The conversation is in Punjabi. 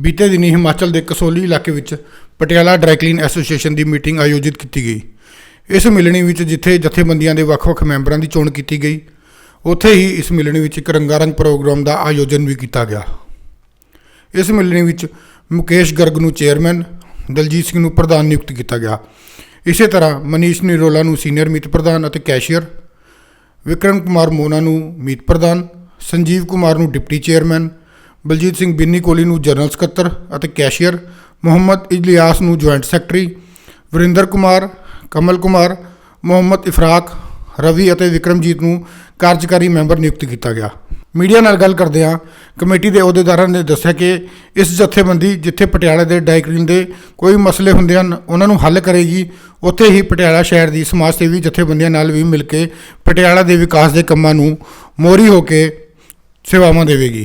ਬੀਤੇ ਦਿਨੀ ਹਿਮਾਚਲ ਦੇ ਕਸੋਲੀ ਇਲਾਕੇ ਵਿੱਚ ਪਟਿਆਲਾ ਡਰਾਈਕਲੀਨ ਐਸੋਸੀਏਸ਼ਨ ਦੀ ਮੀਟਿੰਗ ਆਯੋਜਿਤ ਕੀਤੀ ਗਈ। ਇਸ ਮਿਲਣੀ ਵਿੱਚ ਜਿੱਥੇ ਜਥੇਬੰਦੀਆਂ ਦੇ ਵੱਖ-ਵੱਖ ਮੈਂਬਰਾਂ ਦੀ ਚੋਣ ਕੀਤੀ ਗਈ, ਉੱਥੇ ਹੀ ਇਸ ਮਿਲਣੀ ਵਿੱਚ ਇੱਕ ਰੰਗਾਰੰਗ ਪ੍ਰੋਗਰਾਮ ਦਾ ਆਯੋਜਨ ਵੀ ਕੀਤਾ ਗਿਆ। ਇਸ ਮਿਲਣੀ ਵਿੱਚ ਮੁਕੇਸ਼ ਗਰਗ ਨੂੰ ਚੇਅਰਮੈਨ, ਦਲਜੀਤ ਸਿੰਘ ਨੂੰ ਪ੍ਰਧਾਨ ਨਿਯੁਕਤ ਕੀਤਾ ਗਿਆ। ਇਸੇ ਤਰ੍ਹਾਂ ਮਨੀਸ਼ ਨਿਰੋਲਾ ਨੂੰ ਸੀਨੀਅਰ ਮੀਤ ਪ੍ਰਧਾਨ ਅਤੇ ਕੈਸ਼ੀਅਰ, ਵਿਕਰਮ ਕੁਮਾਰ ਮੋਨਾ ਨੂੰ ਮੀਤ ਪ੍ਰਧਾਨ, ਸੰਜੀਵ ਕੁਮਾਰ ਨੂੰ ਡਿਪਟੀ ਚੇਅਰਮੈਨ ਬਲਜੀਤ ਸਿੰਘ ਬਿੰਨੀ ਕੋਹਲੀ ਨੂੰ ਜਨਰਲ ਸਕੱਤਰ ਅਤੇ ਕੈਸ਼ੀਅਰ, ਮੁਹੰਮਦ ਇਲਿਆਸ ਨੂੰ ਜੁਆਇੰਟ ਸੈਕਟਰੀ, ਵਰਿੰਦਰ ਕੁਮਾਰ, ਕਮਲ ਕੁਮਾਰ, ਮੁਹੰਮਦ ਇਫਰਾਕ, ਰਵੀ ਅਤੇ ਵਿਕਰਮਜੀਤ ਨੂੰ ਕਾਰਜਕਾਰੀ ਮੈਂਬਰ ਨਿਯੁਕਤ ਕੀਤਾ ਗਿਆ। ਮੀਡੀਆ ਨਾਲ ਗੱਲ ਕਰਦਿਆਂ ਕਮੇਟੀ ਦੇ ਅਹੁਦੇਦਾਰਾਂ ਨੇ ਦੱਸਿਆ ਕਿ ਇਸ ਜਥੇਬੰਦੀ ਜਿੱਥੇ ਪਟਿਆਲਾ ਦੇ ਡਾਇਕਰੀਨ ਦੇ ਕੋਈ ਮਸਲੇ ਹੁੰਦੇ ਹਨ, ਉਹਨਾਂ ਨੂੰ ਹੱਲ ਕਰੇਗੀ। ਉੱਥੇ ਹੀ ਪਟਿਆਲਾ ਸ਼ਹਿਰ ਦੀ ਸਮਾਜ ਸੇਵੀ ਜਥੇਬੰਦੀਆਂ ਨਾਲ ਵੀ ਮਿਲ ਕੇ ਪਟਿਆਲਾ ਦੇ ਵਿਕਾਸ ਦੇ ਕੰਮਾਂ ਨੂੰ ਮੋਰੀ ਹੋ ਕੇ ਸੇਵਾਵਾਂ ਦੇਵੇਗੀ।